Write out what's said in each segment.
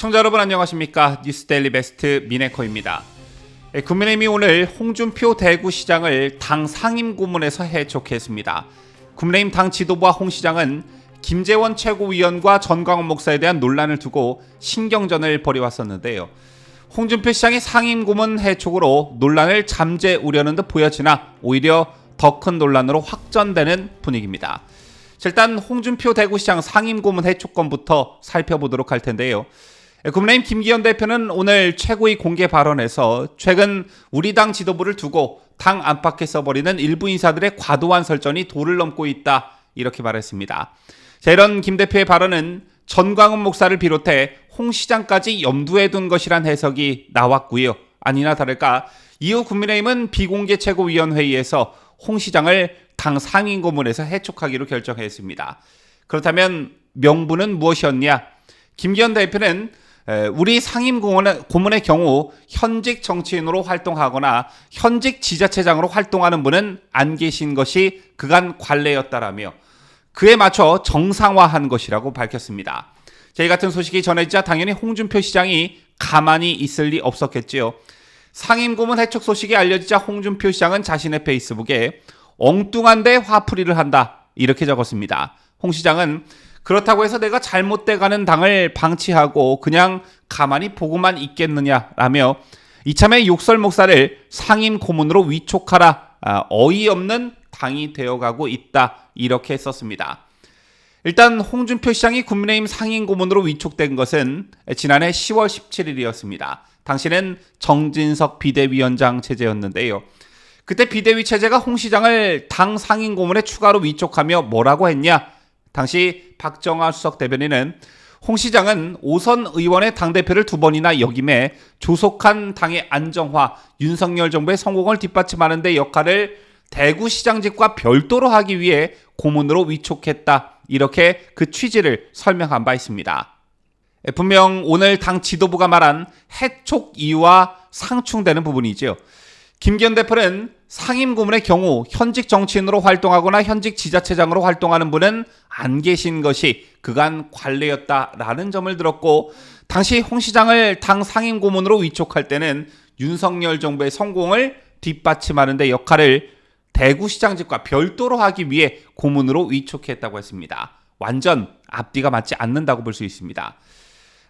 시청자 여러분 안녕하십니까 뉴스데일리 베스트 미네커입니다. 예, 국민의힘이 오늘 홍준표 대구시장을 당 상임고문에서 해촉했습니다. 국민의힘 당 지도부와 홍 시장은 김재원 최고위원과 전광훈 목사에 대한 논란을 두고 신경전을 벌여왔었는데요. 홍준표 시장의 상임고문 해촉으로 논란을 잠재우려는 듯 보여지나 오히려 더 큰 논란으로 확전되는 분위기입니다. 자, 일단 홍준표 대구시장 상임고문 해촉건부터 살펴보도록 할 텐데요. 예, 국민의힘 김기현 대표는 오늘 최고위 공개 발언에서 최근 우리 당 지도부를 두고 당 안팎에 써버리는 일부 인사들의 과도한 설전이 도를 넘고 있다 이렇게 말했습니다. 자, 이런 김 대표의 발언은 전광훈 목사를 비롯해 홍 시장까지 염두에 둔 것이란 해석이 나왔고요. 아니나 다를까 이후 국민의힘은 비공개 최고위원회의에서 홍 시장을 당 상임 고문에서 해촉하기로 결정했습니다. 그렇다면 명분은 무엇이었냐? 김기현 대표는 에, 우리 상임고문의 고문의 경우 현직 정치인으로 활동하거나 현직 지자체장으로 활동하는 분은 안 계신 것이 그간 관례였다라며 그에 맞춰 정상화한 것이라고 밝혔습니다. 저희 같은 소식이 전해지자 당연히 홍준표 시장이 가만히 있을 리 없었겠지요. 상임고문 해촉 소식이 알려지자 홍준표 시장은 자신의 페이스북에 엉뚱한데 화풀이를 한다 이렇게 적었습니다. 홍 시장은 그렇다고 해서 내가 잘못돼 가는 당을 방치하고 그냥 가만히 보고만 있겠느냐라며 이참에 욕설 목사를 상임 고문으로 위촉하라 아, 어이없는 당이 되어가고 있다 이렇게 썼습니다. 일단 홍준표 시장이 국민의힘 상임 고문으로 위촉된 것은 지난해 10월 17일이었습니다. 당시는 정진석 비대위원장 체제였는데요. 그때 비대위 체제가 홍 시장을 당 상임 고문에 추가로 위촉하며 뭐라고 했냐? 당시 박정아 수석 대변인은 홍 시장은 오선 의원의 당대표를 두 번이나 역임해 조속한 당의 안정화, 윤석열 정부의 성공을 뒷받침하는 데 역할을 대구시장직과 별도로 하기 위해 고문으로 위촉했다. 이렇게 그 취지를 설명한 바 있습니다. 분명 오늘 당 지도부가 말한 해촉 이유와 상충되는 부분이지요. 김기현 대표는 상임 고문의 경우 현직 정치인으로 활동하거나 현직 지자체장으로 활동하는 분은 안 계신 것이 그간 관례였다라는 점을 들었고 당시 홍 시장을 당 상임 고문으로 위촉할 때는 윤석열 정부의 성공을 뒷받침하는 데 역할을 대구시장직과 별도로 하기 위해 고문으로 위촉했다고 했습니다. 완전 앞뒤가 맞지 않는다고 볼 수 있습니다.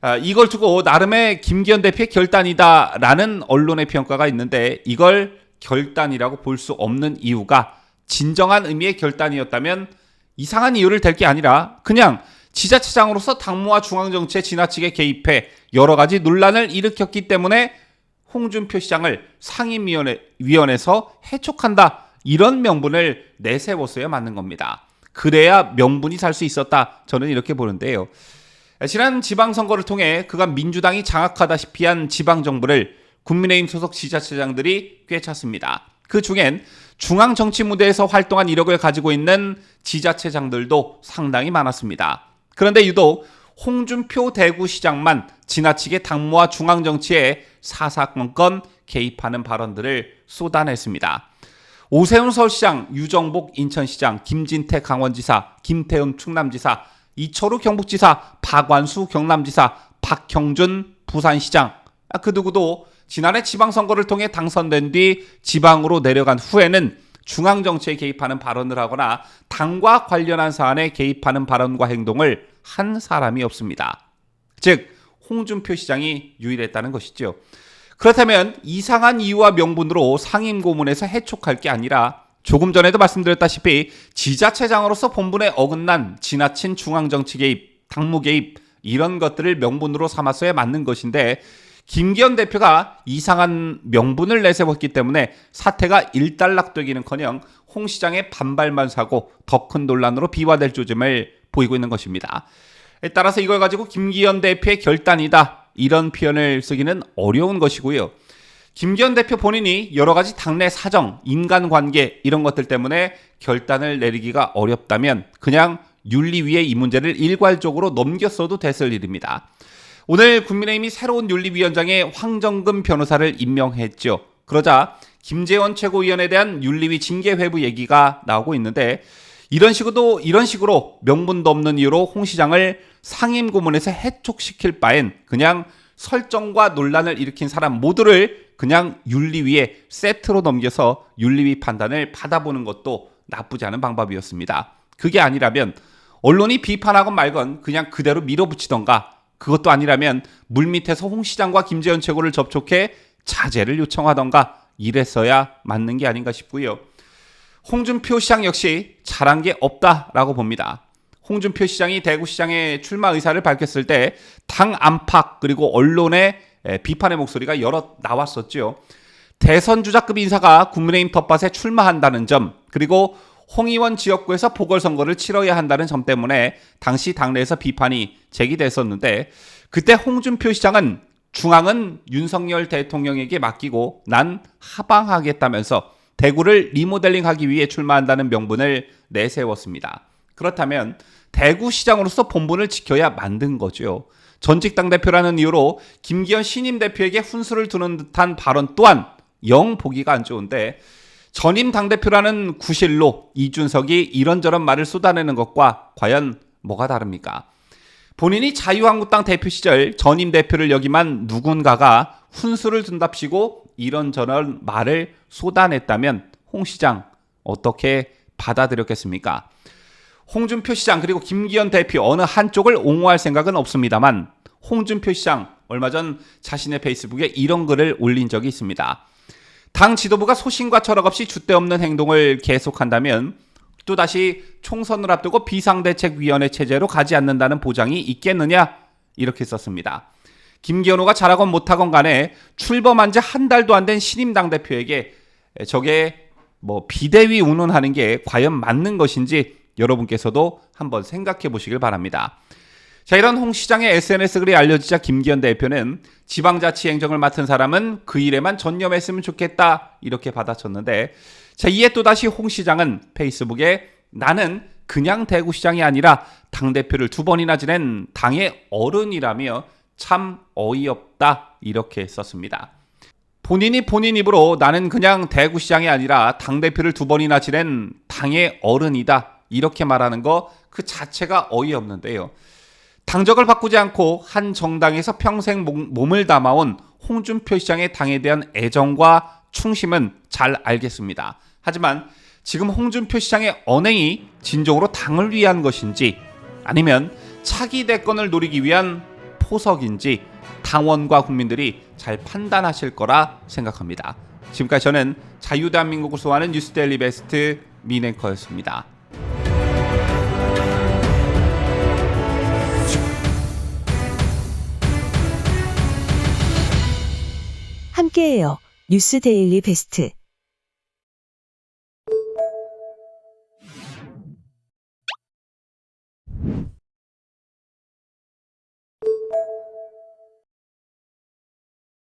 아, 이걸 두고 나름의 김기현 대표의 결단이다라는 언론의 평가가 있는데 이걸 결단이라고 볼 수 없는 이유가 진정한 의미의 결단이었다면 이상한 이유를 댈 게 아니라 그냥 지자체장으로서 당무와 중앙정치에 지나치게 개입해 여러 가지 논란을 일으켰기 때문에 홍준표 시장을 상임위원회에서 해촉한다 이런 명분을 내세웠어야 맞는 겁니다. 그래야 명분이 살 수 있었다 저는 이렇게 보는데요. 지난 지방선거를 통해 그간 민주당이 장악하다시피 한 지방정부를 국민의힘 소속 지자체장들이 꿰찼습니다. 그 중엔 중앙 정치 무대에서 활동한 이력을 가지고 있는 지자체장들도 상당히 많았습니다. 그런데 유독 홍준표 대구시장만 지나치게 당무와 중앙 정치에 사사건건 개입하는 발언들을 쏟아냈습니다. 오세훈 서울시장, 유정복 인천시장, 김진태 강원지사, 김태훈 충남지사, 이철우 경북지사, 박완수 경남지사, 박형준 부산시장 아, 그 누구도 지난해 지방선거를 통해 당선된 뒤 지방으로 내려간 후에는 중앙정치에 개입하는 발언을 하거나 당과 관련한 사안에 개입하는 발언과 행동을 한 사람이 없습니다. 즉 홍준표 시장이 유일했다는 것이죠. 그렇다면 이상한 이유와 명분으로 상임 고문에서 해촉할 게 아니라 조금 전에도 말씀드렸다시피 지자체장으로서 본분에 어긋난 지나친 중앙정치 개입, 당무 개입 이런 것들을 명분으로 삼았어야 맞는 것인데 김기현 대표가 이상한 명분을 내세웠기 때문에 사태가 일단락되기는커녕 홍 시장의 반발만 사고 더 큰 논란으로 비화될 조짐을 보이고 있는 것입니다. 따라서 이걸 가지고 김기현 대표의 결단이다 이런 표현을 쓰기는 어려운 것이고요. 김기현 대표 본인이 여러 가지 당내 사정, 인간관계 이런 것들 때문에 결단을 내리기가 어렵다면 그냥 윤리위에 이 문제를 일괄적으로 넘겼어도 됐을 일입니다. 오늘 국민의힘이 새로운 윤리위원장에 황정금 변호사를 임명했죠. 그러자 김재원 최고위원에 대한 윤리위 징계 회부 얘기가 나오고 있는데 이런 식으로 이런 식으로 명분도 없는 이유로 홍 시장을 상임 고문에서 해촉시킬 바엔 그냥 설정과 논란을 일으킨 사람 모두를 그냥 윤리위에 세트로 넘겨서 윤리위 판단을 받아보는 것도 나쁘지 않은 방법이었습니다. 그게 아니라면 언론이 비판하건 말건 그냥 그대로 밀어붙이던가 그것도 아니라면 물밑에서 홍 시장과 김재현 최고를 접촉해 자제를 요청하던가 이랬어야 맞는 게 아닌가 싶고요. 홍준표 시장 역시 잘한 게 없다라고 봅니다. 홍준표 시장이 대구시장에 출마 의사를 밝혔을 때 당 안팎 그리고 언론의 에, 비판의 목소리가 여러 나왔었죠. 대선 주자급 인사가 국민의힘 텃밭에 출마한다는 점 그리고 홍 의원 지역구에서 보궐선거를 치러야 한다는 점 때문에 당시 당내에서 비판이 제기됐었는데 그때 홍준표 시장은 중앙은 윤석열 대통령에게 맡기고 난 하방하겠다면서 대구를 리모델링하기 위해 출마한다는 명분을 내세웠습니다. 그렇다면 대구시장으로서 본분을 지켜야 만든 거죠. 전직 당대표라는 이유로 김기현 신임 대표에게 훈수를 두는 듯한 발언 또한 영 보기가 안 좋은데 전임 당대표라는 구실로 이준석이 이런저런 말을 쏟아내는 것과 과연 뭐가 다릅니까? 본인이 자유한국당 대표 시절 전임 대표를 여기만 누군가가 훈수를 둔답시고 이런저런 말을 쏟아냈다면 홍 시장 어떻게 받아들였겠습니까? 홍준표 시장 그리고 김기현 대표 어느 한쪽을 옹호할 생각은 없습니다만 홍준표 시장 얼마 전 자신의 페이스북에 이런 글을 올린 적이 있습니다. 당 지도부가 소신과 철학 없이 줏대 없는 행동을 계속한다면 또다시 총선을 앞두고 비상대책위원회 체제로 가지 않는다는 보장이 있겠느냐 이렇게 썼습니다. 김기현호가 잘하건 못하건 간에 출범한 지 한 달도 안 된 신임 당대표에게 저게 뭐 비대위 운운하는 게 과연 맞는 것인지 여러분께서도 한번 생각해 보시길 바랍니다. 자, 이런 홍 시장의 SNS 글이 알려지자 김기현 대표는 지방자치 행정을 맡은 사람은 그 일에만 전념했으면 좋겠다 이렇게 받아쳤는데 자, 이에 또다시 홍 시장은 페이스북에 나는 그냥 대구시장이 아니라 당대표를 두 번이나 지낸 당의 어른이라며 참 어이없다 이렇게 썼습니다. 본인이 본인 입으로 나는 그냥 대구시장이 아니라 당대표를 두 번이나 지낸 당의 어른이다 이렇게 말하는 거 그 자체가 어이없는데요. 당적을 바꾸지 않고 한 정당에서 평생 몸- 몸을 담아온 홍준표 시장의 당에 대한 애정과 충심은 잘 알겠습니다. 하지만 지금 홍준표 시장의 언행이 진정으로 당을 위한 것인지 아니면 차기 대권을 노리기 위한 포석인지 당원과 국민들이 잘 판단하실 거라 생각합니다. 지금까지 저는 자유대한민국을 소화하는 뉴스데일리 베스트 미네커였습니다. 함께해요. 뉴스 데일리 베스트.